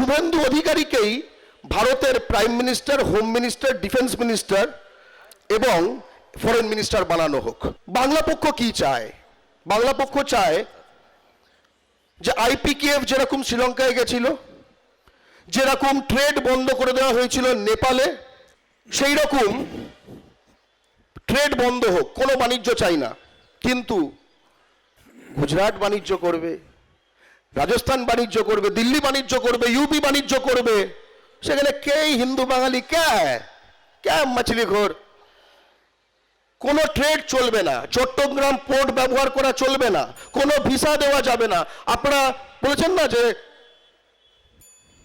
শুভেন্দু অধিকারীকেই ভারতের prime minister home minister defence minister এবং ফরেন মিনিস্টার বানানো হোক। বাংলা পক্ষ কি চায়? বাংলা পক্ষ চায় যে আইপিকেএফ যেরকম শ্রীলঙ্কায় গেছিল, যেরকম ট্রেড বন্ধ করে দেওয়া হয়েছিল নেপালে সেই রকম ট্রেড বন্ধ হোক, কোনো বাণিজ্য চাই না। কিন্তু গুজরাট বাণিজ্য করবে রাজস্থান বাণিজ্য করবে, দিল্লি বাণিজ্য করবে, ইউপি বাণিজ্য করবে। সেখানে কে হিন্দু বাঙালি? কে? কে মাছলি ঘোর? কোনো ট্রেড চলবে না, চট্টগ্রাম পোর্ট ব্যবহার করা চলবে না, কোনো ভিসা দেওয়া যাবে না। আপনারা বলেছেন না যে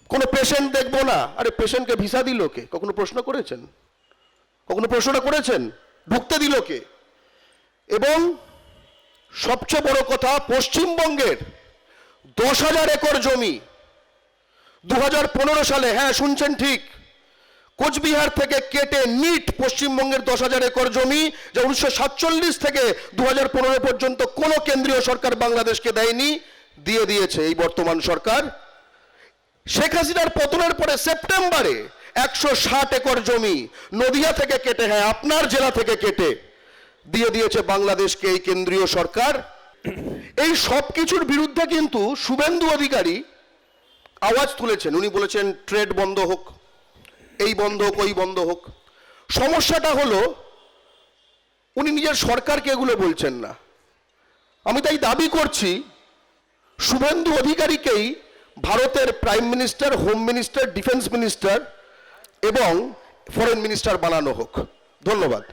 কোনো পেশেন্ট দেখব না? আরে পেশেন্টকে ভিসা দিল কে? কখনো প্রশ্ন করেছেন? কখনো প্রশ্নটা করেছেন? ঢুকতে দিল কে? এবং সবচেয়ে বড় কথা, পশ্চিমবঙ্গের দশ হাজার একর জমি। দু হাজার পনেরো সালে হ্যাঁ শুনছেন ঠিক, কোচবিহার থেকে কেটে নিট পশ্চিমবঙ্গের দশ হাজার একর জমি, যা উনিশশো সাতচল্লিশ থেকে দুহাজার পনেরো পর্যন্ত কোনো কেন্দ্রীয় সরকার বাংলাদেশকে দেয়নি, দিয়ে দিয়েছে এই বর্তমান সরকার। শেখ হাসিনার পতনের পরে সেপ্টেম্বরে একশো ষাট একর জমি নদিয়া থেকে কেটে হ্যাঁ আপনার জেলা থেকে কেটে, দিয়ে দিয়েছে বাংলাদেশকে এই কেন্দ্রীয় সরকার। এই সব কিছুর বিরুদ্ধে কিন্তু শুভেন্দু অধিকারী আওয়াজ তুলেছেন। উনি বলেছেন, ট্রেড বন্ধ হোক, এই বন্ধ হোক, ওই বন্ধ হোক। সমস্যাটা হলো, উনি নিজের সরকারকে এগুলো বলছেন না। আমি তাই দাবি করছি, শুভেন্দু অধিকারীকেই ভারতের prime minister, home minister, defence minister এবং ফরেন মিনিস্টার বানানো হোক। ধন্যবাদ।